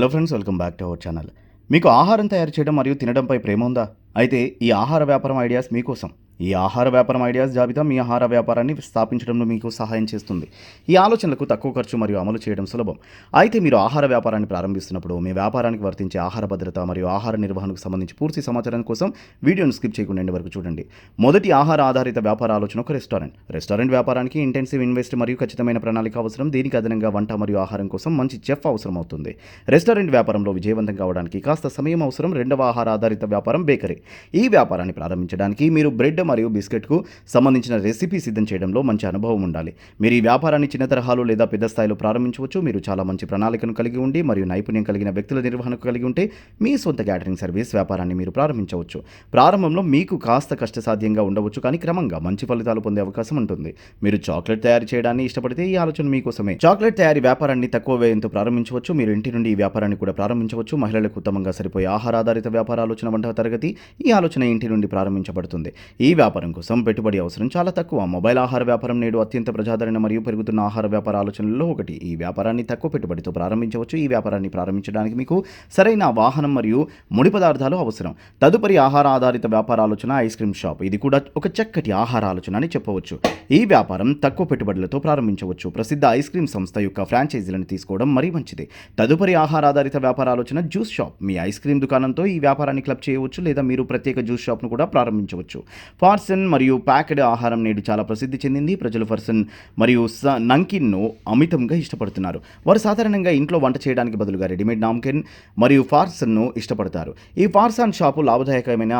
Hello friends welcome back to our channel మీకు ఆహారం తయారు చేయడం మరియు తినడంపై ప్రేమ ఉందా? అయితే ఈ ఆహార వ్యాపారం ఐడియాస్ మీకోసం. ఈ ఆహార వ్యాపారం ఐడియాస్ జాబితా మీ ఆహార వ్యాపారాన్ని స్థాపించడంలో మీకు సహాయం చేస్తుంది. ఈ ఆలోచనలకు తక్కువ ఖర్చు మరియు అమలు చేయడం సులభం. అయితే మీరు ఆహార వ్యాపారాన్ని ప్రారంభిస్తున్నప్పుడు మీ వ్యాపారానికి వర్తించే ఆహార భద్రత మరియు ఆహార నిర్వహణకు సంబంధించి పూర్తి సమాచారం కోసం వీడియోను స్కిప్ చేయకుండా వరకు చూడండి. మొదటి ఆహార ఆధారిత వ్యాపార ఆలోచన ఒక రెస్టారెంట్. రెస్టారెంట్ వ్యాపారానికి ఇంటెన్సివ్ ఇన్వెస్ట్ మరియు ఖచ్చితమైన ప్రణాళిక అవసరం. దీనికి అదనంగా వంట మరియు ఆహారం కోసం మంచి చెఫ్ అవసరం అవుతుంది రెస్టారెంట్ వ్యాపారంలో విజయవంతం కావడానికి కాస్త సమయం అవసరం. రెండవ ఆహార ఆధారిత వ్యాపారం బేకరీ. ఈ వ్యాపారాన్ని ప్రారంభించడానికి మీరు బ్రెడ్ మరియు బిస్కెట్కు సంబంధించిన రెసిపీ సిద్ధం చేయడంలో మంచి అనుభవం ఉండాలి. మీరు ఈ వ్యాపారాన్ని చిన్న తరహాలో లేదా పెద్ద స్థాయిలో ప్రారంభించవచ్చు. మీరు చాలా మంచి ప్రణాళికను కలిగి ఉండి మరియు నైపుణ్యం కలిగిన వ్యక్తుల నిర్వహణకు కలిగి ఉంటే మీ సొంత క్యాటరింగ్ సర్వీస్ వ్యాపారాన్ని మీరు ప్రారంభించవచ్చు. ప్రారంభంలో మీకు కాస్త కష్టసాధ్యంగా ఉండవచ్చు కానీ క్రమంగా మంచి ఫలితాలు పొందే అవకాశం ఉంటుంది. మీరు చాక్లెట్ తయారు చేయడాన్ని ఇష్టపడితే ఈ ఆలోచన మీకోసమే. చాక్లెట్ తయారీ వ్యాపారాన్ని తక్కువ వ్యయంతో ప్రారంభించవచ్చు. మీరు ఇంటి నుండి ఈ వ్యాపారాన్ని కూడా ప్రారంభించవచ్చు. మహిళలకు ఉత్తమంగా సరిపోయే ఆహార ఆధారిత వ్యాపార ఆలోచన వంట తరగతి ఈ ఆలోచన ఇంటి నుండి ప్రారంభించబడుతుంది. ఈ వ్యాపారం కోసం పెట్టుబడి అవసరం చాలా తక్కువ. మొబైల్ ఆహార వ్యాపారం నేడు అత్యంత ప్రజాదరణ మరియు పెరుగుతున్న ఆహార వ్యాపార ఆలోచనల్లో ఒకటి. ఈ వ్యాపారాన్ని తక్కువ పెట్టుబడితో ప్రారంభించవచ్చు. ఈ వ్యాపారాన్ని ప్రారంభించడానికి మీకు సరైన వాహనం మరియు ముడి పదార్థాలు అవసరం. తదుపరి ఆహార ఆధారిత వ్యాపార ఆలోచన ఐస్ క్రీమ్ షాప్. ఇది కూడా ఒక చక్కటి ఆహార ఆలోచన అని చెప్పవచ్చు. ఈ వ్యాపారం తక్కువ పెట్టుబడులతో ప్రారంభించవచ్చు. ప్రసిద్ధ ఐస్ క్రీమ్ సంస్థ యొక్క ఫ్రాంచైజీలను తీసుకోవడం మరీ మంచిది. తదుపరి ఆహార ఆధారిత వ్యాపార ఆలోచన జ్యూస్ షాప్. మీ ఐస్ క్రీమ్ దుకాణంతో ఈ వ్యాపారాన్ని క్లబ్ చేయవచ్చు లేదా మీరు ప్రత్యేక జ్యూస్ షాప్ను కూడా ప్రారంభించవచ్చు. ఫార్సన్ మరియు ప్యాక్డ్ ఆహారం నేడు చాలా ప్రసిద్ధి చెందింది. ప్రజలు ఫర్సన్ మరియు స నంకిన్ను అమితంగా ఇష్టపడుతున్నారు. వారు సాధారణంగా ఇంట్లో వంట చేయడానికి బదులుగా రెడీమేడ్ నామ్కిన్ మరియు ఫార్సన్ను ఇష్టపడతారు. ఈ ఫార్సాన్ షాపు లాభదాయకమైన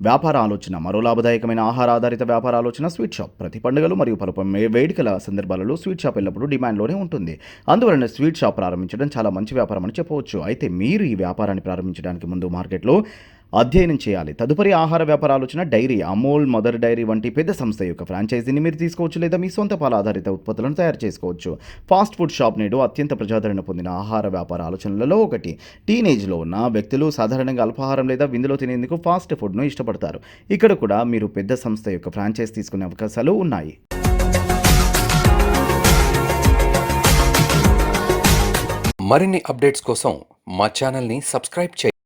వ్యాపార ఆలోచన మరో లాభదాయకమైన ఆహార ఆధారిత వ్యాపార ఆలోచన స్వీట్ షాప్. ప్రతి పండుగలు మరియు పలు వేడుకల సందర్భాలలో స్వీట్ షాప్ ఎల్లప్పుడూ డిమాండ్లోనే ఉంటుంది. అందువలన స్వీట్ షాప్ ప్రారంభించడం చాలా మంచి వ్యాపారం అని చెప్పవచ్చు. అయితే మీరు ఈ వ్యాపారాన్ని ప్రారంభించడానికి ముందు మార్కెట్లో అధ్యయనం చేయాలి. తదుపరి ఆహార వ్యాపార ఆలోచన డైరీ. అమూల్ మదర్ డైరీ వంటి పెద్ద సంస్థ యొక్క ఫ్రాంచైజీని మీరు తీసుకోవచ్చు లేదా మీ సొంత పాల ఆధారిత ఉత్పత్తులను తయారు చేసుకోవచ్చు. ఫాస్ట్ ఫుడ్ షాప్ నేడు అత్యంత ప్రజాదరణ పొందిన ఆహార వ్యాపార ఆలోచనలలో ఒకటి. టీనేజ్లో ఉన్న వ్యక్తులు సాధారణంగా అల్పాహారం లేదా విందులో తినేందుకు ఫాస్ట్ ఫుడ్ను ఇష్టపడతారు. ఇక్కడ కూడా మీరు పెద్ద సంస్థ యొక్క ఫ్రాంచైజ్ తీసుకునే అవకాశాలు ఉన్నాయి. మరిన్ని అప్డేట్స్ కోసం మా ఛానల్ని సబ్స్క్రైబ్ చేయండి